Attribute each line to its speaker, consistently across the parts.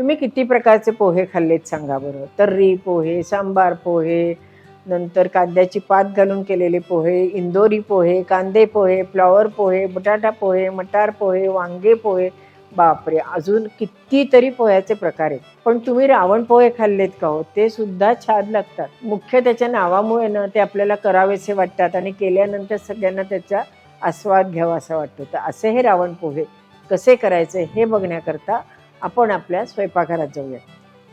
Speaker 1: तुम्ही किती प्रकारचे पोहे खाल्लेत सांगा बरं? तर्री पोहे सांबार पोहे नंतर कांद्याची पात घालून केलेले पोहे इंदोरी पोहे कांदे पोहे फ्लॉवर पोहे बटाटा पोहे मटार पोहे वांगे पोहे. बापरे अजून कितीतरी पोह्याचे प्रकार आहेत. पण तुम्ही रावण पोहे खाल्लेत का हो? ते सुद्धा छान लागतात. मुख्य त्याच्या नावामुळे ना ते आपल्याला करावेसे वाटतात आणि केल्यानंतर सगळ्यांना त्याचा आस्वाद घ्यावा असा वाटतो. तर असे हे रावण पोहे कसे करायचे हे बघण्याकरता आपण आपल्या स्वयंपाकघरात जाऊया.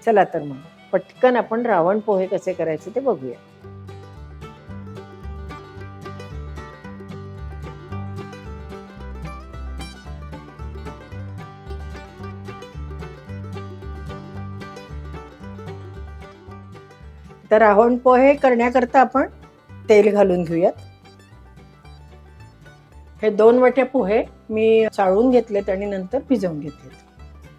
Speaker 1: चला तर मग पटकन आपण रावण पोहे कसे करायचे ते बघूया. तर रावण पोहे करण्याकरता आपण तेल घालून घेऊयात. हे दोन वाट्या पोहे मी चाळून घेतलेत आणि नंतर भिजवून घेतलेत.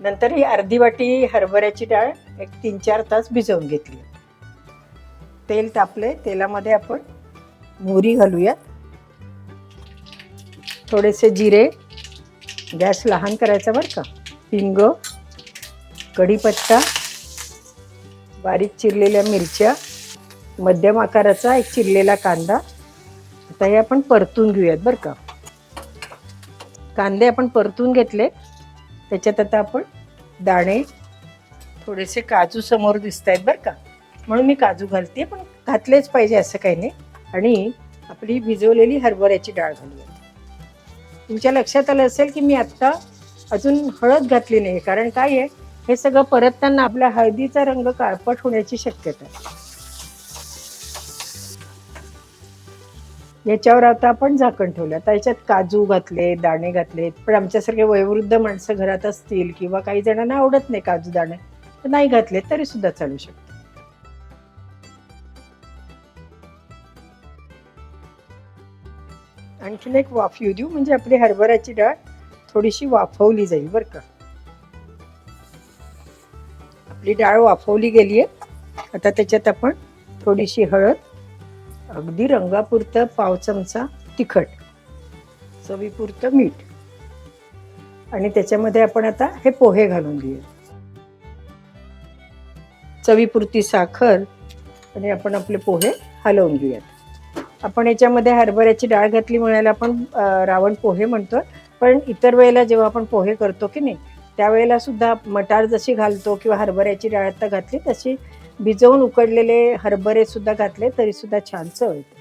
Speaker 1: नंतर ही अर्धी वाटी हरभऱ्याची डाळ एक तीन चार तास भिजवून घेतली. तेल तापले तेलामध्ये आपण मोहरी घालूयात. थोडेसे जिरे गॅस लहान करायचा बरं का. हिंग कढीपत्ता बारीक चिरलेल्या मिरच्या मध्यम आकाराचा एक चिरलेला कांदा. आता हे आपण परतून घेऊयात बरं का. कांदे आपण परतून घेतले त्याच्यात आता आपण दाणे थोडेसे काजू समोर दिसत आहेत बरं का. म्हणून मी काजू घालते पण घातलेच पाहिजे असं काही नाही. आणि आपली भिजवलेली हरभऱ्याची डाळ घालूया. तुमच्या लक्षात आलं असेल की मी आत्ता अजून हळद घातली नाही कारण काय आहे? हे सगळं परतताना आपल्या हळदीचा रंग काळपट होण्याची शक्यता आहे. याच्यावर आता आपण झाकण ठेवलं. आता याच्यात काजू घातले दाणे घातले. पण आमच्यासारखे वयोवृद्ध माणसं घरात असतील किंवा काही जणांना आवडत नाही काजू दाणे तर नाही घातले तरी सुद्धा चालू शकते. आणखीन एक वाफ येऊ देऊ म्हणजे आपली हरभऱ्याची डाळ थोडीशी वाफवली जाईल बरं का. आपली डाळ वाफवली गेली आहे आता त्याच्यात आपण थोडीशी हळद अगदी रंगापुरतं पाव चमचा तिखट चवीपुरतं मीठ. आणि त्याच्यामध्ये आपण आता हे पोहे घालून घेऊया. चवीपुरती साखर आणि आपण आपले पोहे हलवून घेऊयात. आपण याच्यामध्ये हरभऱ्याची डाळ घातली म्हणायला आपण रावण पोहे म्हणतो पण इतर वेळेला जेव्हा आपण पोहे करतो की नाही त्यावेळेला सुद्धा मटार जशी घालतो किंवा हरभऱ्याची डाळ आता घातली तशी भिजवून उकडलेले हरभरे सुद्धा घातले तरी सुद्धा छान चव येते.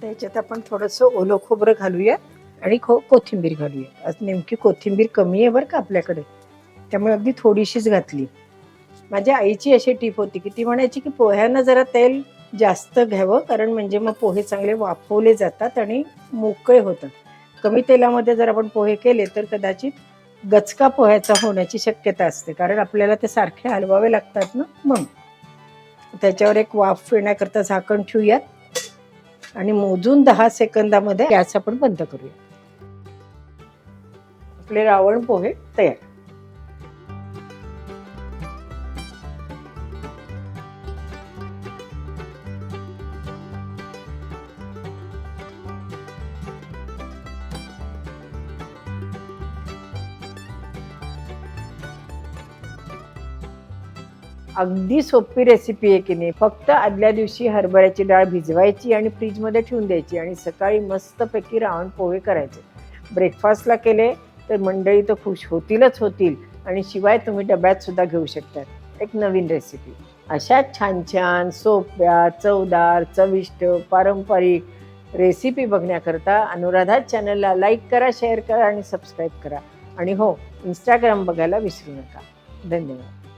Speaker 1: त्याच्यात आपण थोडंसं ओलं खोबरं घालूया आणि खो कोथिंबीर घालूया. आज नेमकी कोथिंबीर कमी आहे बरं का आपल्याकडे. त्यामुळे अगदी थोडीशीच घातली. माझ्या आईची अशी टीप होती की ती म्हणायची की पोह्यांना जरा तेल जास्त घ्यावं कारण म्हणजे मग पोहे चांगले वाफवले जातात आणि मोकळे होतात. कमी तेलामध्ये जर आपण पोहे केले तर कदाचित गचका पोह्याचा होण्याची शक्यता असते कारण आपल्याला ते सारखे हलवावे लागतात ना मग. त्याच्यावर एक वाफ येण्याकरता झाकण ठेवूयात. आणि मोजून दहा सेकंदामध्ये गॅस आपण बंद करूया आपले रावण पोहे तयार. अगदी सोपी रेसिपी आहे की नाही. फक्त आदल्या दिवशी हरभऱ्याची डाळ भिजवायची आणि फ्रीजमध्ये ठेवून द्यायची आणि सकाळी मस्तपैकी रावण पोहे करायचे. ब्रेकफास्टला केले तर मंडळी तर खुश होतीलच होतील आणि शिवाय तुम्ही डब्यातसुद्धा घेऊ शकतात. एक नवीन रेसिपी अशा छान छान सोप्या चवदार चविष्ट पारंपरिक रेसिपी बघण्याकरता अनुराधा चॅनलला लाईक करा शेअर करा आणि सबस्क्राईब करा. आणि हो इंस्टाग्राम बघायला विसरू नका. धन्यवाद.